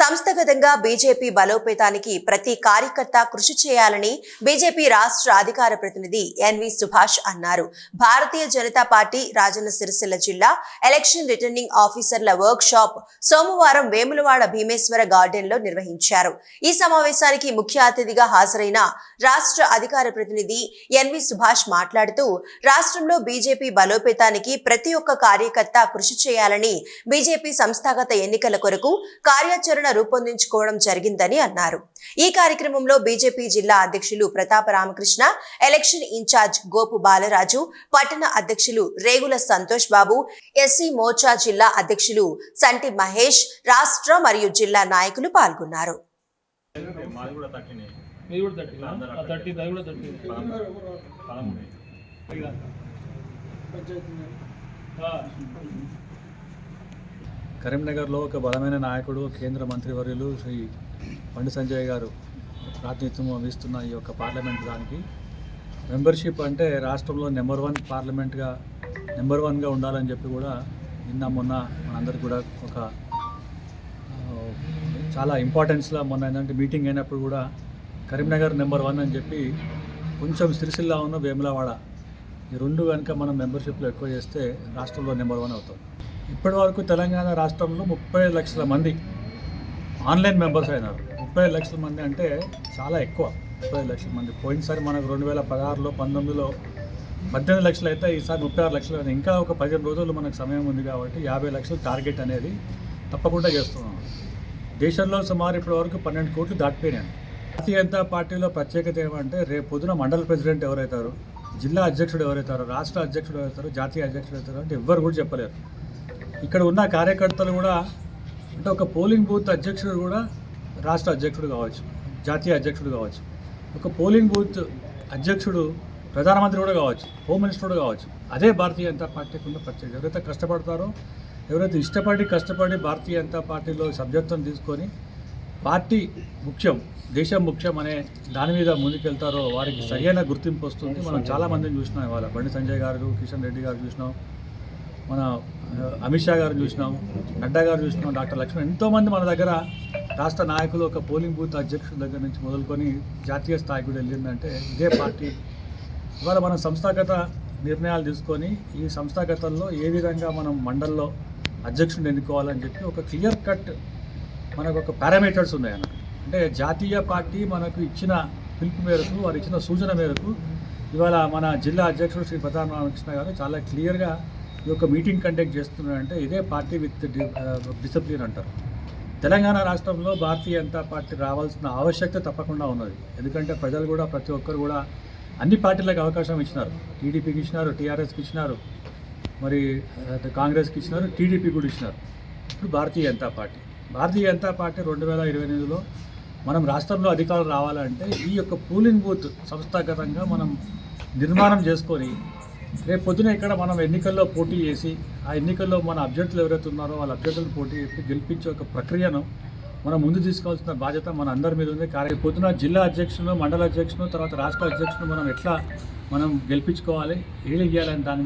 సంస్థగతంగా BJP బలోపేతానికి ప్రతి కార్యకర్త కృషి చేయాలని బీజేపీ రాష్ట్ర అధికార ప్రతినిధి ఎన్వి సుభాష్ అన్నారు. భారతీయ జనతా పార్టీ రాజన్న సిరిసిల్ల జిల్లా ఎలక్షన్ రిటర్నింగ్ ఆఫీసర్ల వర్క్ షాప్ సోమవారం వేములవాడ భీమేశ్వర గార్డెన్లో నిర్వహించారు. ఈ సమావేశానికి ముఖ్య అతిథిగా హాజరైన రాష్ట్ర అధికార ప్రతినిధి ఎన్వి సుభాష్ మాట్లాడుతూ రాష్ట్రంలో బీజేపీ బలోపేతానికి ప్రతి ఒక్క కార్యకర్త కృషి చేయాలని బీజేపీ సంస్థాగత ఎన్నికల కొరకు కార్యాచరణ రూపొందించుకోవడం జరిగిందని అన్నారు. ఈ కార్యక్రమంలో బీజేపీ జిల్లా అధ్యక్షులు ప్రతాప రామకృష్ణ ఎలక్షన్ ఇన్ఛార్జ్ గోపు బాలరాజు పట్టణ అధ్యక్షులు రేగుల సంతోష్ బాబు ఎస్సీ మోర్చా జిల్లా అధ్యక్షులు సంటి మహేష్ రాష్ట్ర మరియు జిల్లా నాయకులు పాల్గొన్నారు. కరీంనగర్లో ఒక బలమైన నాయకుడు కేంద్ర మంత్రివర్యులు శ్రీ బండి సంజయ్ గారు ప్రాతినిధ్యం వహిస్తున్న ఈ యొక్క పార్లమెంట్ దానికి. మెంబర్షిప్ అంటే రాష్ట్రంలో నెంబర్ వన్ పార్లమెంట్గా నెంబర్ వన్గా ఉండాలని చెప్పి కూడా నిన్న మొన్న మనందరికి కూడా ఒక చాలా ఇంపార్టెన్స్లో మొన్న ఏంటంటే మీటింగ్ అయినప్పుడు కూడా కరీంనగర్ నెంబర్ వన్ అని చెప్పి కొంచెం సిరిసిల్లా ఉన్న వేములవాడ. ఈ రెండు కనుక మనం మెంబర్షిప్లో ఎక్కువ చేస్తే రాష్ట్రంలో నెంబర్ వన్ అవుతాం. ఇప్పటి వరకు తెలంగాణ రాష్ట్రంలో ముప్పై లక్షల మంది ఆన్లైన్ మెంబర్స్ అయినారు. ముప్పై లక్షల మంది అంటే చాలా ఎక్కువ. ముప్పై లక్షల మంది. పోయినసారి మనకు రెండు వేల పదహారులో పంతొమ్మిదిలో పద్దెనిమిది లక్షలు అయితే ఈసారి ముప్పై ఆరు లక్షలు ఇంకా ఒక పదిహేను రోజులు మనకు సమయం ఉంది కాబట్టి యాభై లక్షలు టార్గెట్ అనేది తప్పకుండా చేస్తున్నాం. దేశంలో సుమారు ఇప్పటి వరకు పన్నెండు కోట్లు దాటిపోయినాయి. భారతీయ జనతా పార్టీలో ప్రత్యేకత ఏమంటే రేపు పొద్దున మండల ప్రెసిడెంట్ ఎవరైతారు జిల్లా అధ్యక్షుడు ఎవరైతారు రాష్ట్ర అధ్యక్షుడు ఎవరైతారు జాతీయ అధ్యక్షుడు అవుతారు అంటే ఎవ్వరు కూడా చెప్పలేరు. ఇక్కడ ఉన్న కార్యకర్తలు కూడా అంటే ఒక పోలింగ్ బూత్ అధ్యక్షుడు కూడా రాష్ట్ర అధ్యక్షుడు కావచ్చు జాతీయ అధ్యక్షుడు కావచ్చు. ఒక పోలింగ్ బూత్ అధ్యక్షుడు ప్రధానమంత్రి కూడా కావచ్చు హోమ్ మినిస్టర్ కూడా కావచ్చు. అదే భారతీయ జనతా పార్టీకి ఉన్న పరిచయం ఎవరైతే కష్టపడతారో ఎవరైతే ఇష్టపడి కష్టపడి భారతీయ జనతా పార్టీలో సభ్యత్వం తీసుకొని పార్టీ ముఖ్యం దేశం ముఖ్యం అనే దాని మీద ముందుకెళ్తారో వారికి సరైన గుర్తింపు వస్తుంది. మనం చాలామందిని చూసినాం ఇవాళ. బండి సంజయ్ గారు కిషన్ రెడ్డి గారు చూసినాం. మన అమిత్ షా గారు చూసినాం నడ్డా గారు చూసినాం డాక్టర్ లక్ష్మణ్ ఎంతోమంది మన దగ్గర రాష్ట్ర నాయకులు ఒక పోలింగ్ బూత్ అధ్యక్షుడి దగ్గర నుంచి మొదలుకొని జాతీయ స్థాయికి కూడా వెళ్ళిందంటే ఇదే పార్టీ. ఇవాళ మనం సంస్థాగత నిర్ణయాలు తీసుకొని ఈ సంస్థాగతంలో ఏ విధంగా మనం మండల్లో అధ్యక్షుడిని ఎన్నుకోవాలని చెప్పి ఒక క్లియర్ కట్ మనకు ఒక పారామీటర్స్ ఉన్నాయన్న. అంటే జాతీయ పార్టీ మనకు ఇచ్చిన పిలుపు మేరకు వారు ఇచ్చిన సూచన మేరకు ఇవాళ మన జిల్లా అధ్యక్షుడు శ్రీ ప్రధాన రామకృష్ణ గారు చాలా క్లియర్గా ఈ యొక్క మీటింగ్ కండక్ట్ చేస్తున్నారంటే ఇదే పార్టీ విత్ డిసిప్లిన్ అంటారు. తెలంగాణ రాష్ట్రంలో భారతీయ జనతా పార్టీ రావాల్సిన ఆవశ్యకత తప్పకుండా ఉన్నది. ఎందుకంటే ప్రజలు కూడా ప్రతి ఒక్కరు కూడా అన్ని పార్టీలకు అవకాశం ఇచ్చినారు. టీడీపీకి ఇచ్చినారు టీఆర్ఎస్కి ఇచ్చినారు మరి కాంగ్రెస్కి ఇచ్చినారు టీడీపీ కూడా ఇచ్చినారు. ఇప్పుడు భారతీయ జనతా పార్టీ. భారతీయ జనతా పార్టీ రెండు వేల ఇరవై ఎనిమిదిలో మనం రాష్ట్రంలో అధికారులు రావాలంటే ఈ యొక్క పూలింగ్ బూత్ సంస్థాగతంగా మనం నిర్మాణం చేసుకొని రేపు పొద్దున ఇక్కడ మనం ఎన్నికల్లో పోటీ చేసి ఆ ఎన్నికల్లో మన అభ్యర్థులు ఎవరైతే ఉన్నారో వాళ్ళ అభ్యర్థులను పోటీ చేసి గెలిపించే ఒక ప్రక్రియను మనం ముందు తీసుకోవాల్సిన బాధ్యత మన అందరి మీద ఉంది. కానీ పొద్దున జిల్లా అధ్యక్షులు మండల అధ్యక్షులు తర్వాత రాష్ట్ర అధ్యక్షులు మనం ఎట్లా మనం గెలిపించుకోవాలి ఏం చేయాలని దాని